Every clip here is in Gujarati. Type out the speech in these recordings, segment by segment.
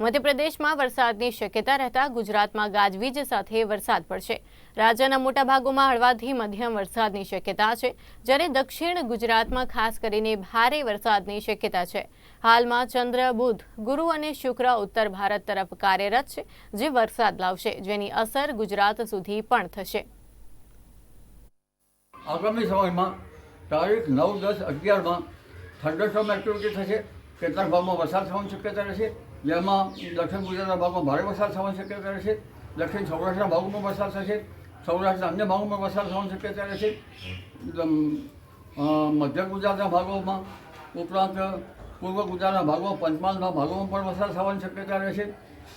મધ્યપ્રદેશમાં વરસાદની શક્યતા રહેતા ગુજરાતમાં ગાજવીજ સાથે વરસાદ પડશે. રાજ્યના મોટા ભાગોમાં હળવાથી મધ્યમ વરસાદની શક્યતા છે, જ્યારે દક્ષિણ ગુજરાતમાં ખાસ કરીને ભારે વરસાદની શક્યતા છે. હાલમાં ચંદ્ર, બુધ, ગુરુ અને શુક્ર ઉત્તર ભારત તરફ કાર્યરત છે, જે વરસાદ લાવશે, જેની અસર ગુજરાત સુધી પણ થશે. આગામી સમયમાં તારીખ નવ દસ અગિયારમાં થંડરસ્ટોમ એક્ટિવિટી થશે. કેટલાક ભાગમાં વરસાદ થવાની શક્યતા રહેશે. જેમાં દક્ષિણ ગુજરાતના ભાગમાં ભારે વરસાદ થવાની શક્યતા રહેશે. દક્ષિણ સૌરાષ્ટ્રના ભાગોમાં વરસાદ થશે. સૌરાષ્ટ્રના અન્ય ભાગોમાં વરસાદ થવાની શક્યતા રહેશે. મધ્ય ગુજરાતના ભાગોમાં ઉપરાંત પૂર્વ ગુજરાતના ભાગોમાં પંચમહાલના ભાગોમાં પણ વરસાદ થવાની શક્યતા રહેશે.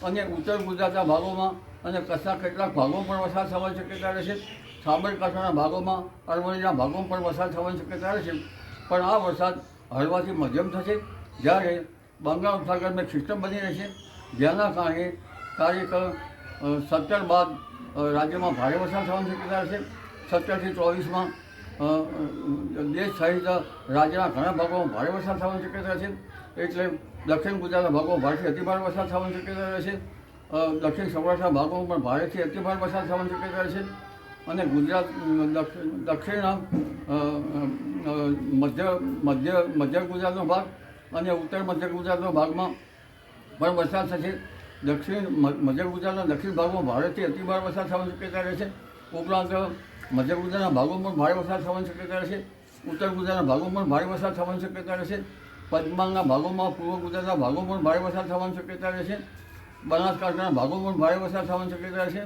અને ઉત્તર ગુજરાતના ભાગોમાં અને કચ્છના કેટલાક ભાગોમાં પણ વરસાદ થવાની શક્યતા રહેશે. સાબરકાંઠાના ભાગોમાં, અરવલ્લીના ભાગોમાં પણ વરસાદ થવાની શક્યતા રહેશે. પણ આ વરસાદ હળવાથી મધ્યમ થશે. જ્યારે બંગાળ ઉપસાગરમાં સિસ્ટમ બની રહેશે, જેના કારણે તારીખ સત્તર બાદ રાજ્યમાં ભારે વરસાદ થવાની શક્યતા રહેશે. સત્તરથી ચોવીસમાં દેશ સહિત રાજ્યના ઘણા ભાગોમાં ભારે વરસાદ થવાની શક્યતા છે એટલે દક્ષિણ ગુજરાતના ભાગોમાં ભારેથી અતિભારે વરસાદ થવાની શક્યતા રહેશે. દક્ષિણ સૌરાષ્ટ્રના ભાગોમાં પણ ભારેથી અતિભારે વરસાદ થવાની શક્યતા રહેશે. અને ગુજરાત દક્ષિણ મધ્ય મધ્ય મધ્ય ગુજરાતનો ભાગ અને ઉત્તર મધ્ય ગુજરાતના ભાગમાં પણ વરસાદ થશે. દક્ષિણ મધ્ય ગુજરાતના દક્ષિણ ભાગમાં ભારેથી અતિભારે વરસાદ થવાની શક્યતા રહેશે. ઉપરાંત મધ્ય ગુજરાતના ભાગોમાં પણ ભારે વરસાદ થવાની શક્યતા રહેશે. ઉત્તર ગુજરાતના ભાગોમાં ભારે વરસાદ થવાની શક્યતા રહેશે. પંચમહાલના ભાગોમાં, પૂર્વ ગુજરાતના ભાગોમાં ભારે વરસાદ થવાની શક્યતા રહેશે. બનાસકાંઠાના ભાગોમાં ભારે વરસાદ થવાની શક્યતા રહેશે.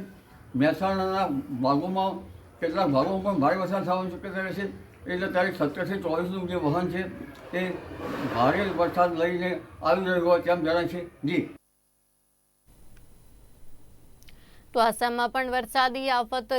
મહેસાણાના ભાગોમાં કેટલાક ભાગોમાં પણ ભારે વરસાદ થવાની શક્યતા રહેશે. એટલે તારીખ સત્તરથી ચોવીસનું જે વહન છે, તે ભારે વરસાદ લઈને આવી રહ્યો હોય તેમ જણાય છે. જી. તો આસામમાં પણ વરસાદી આફત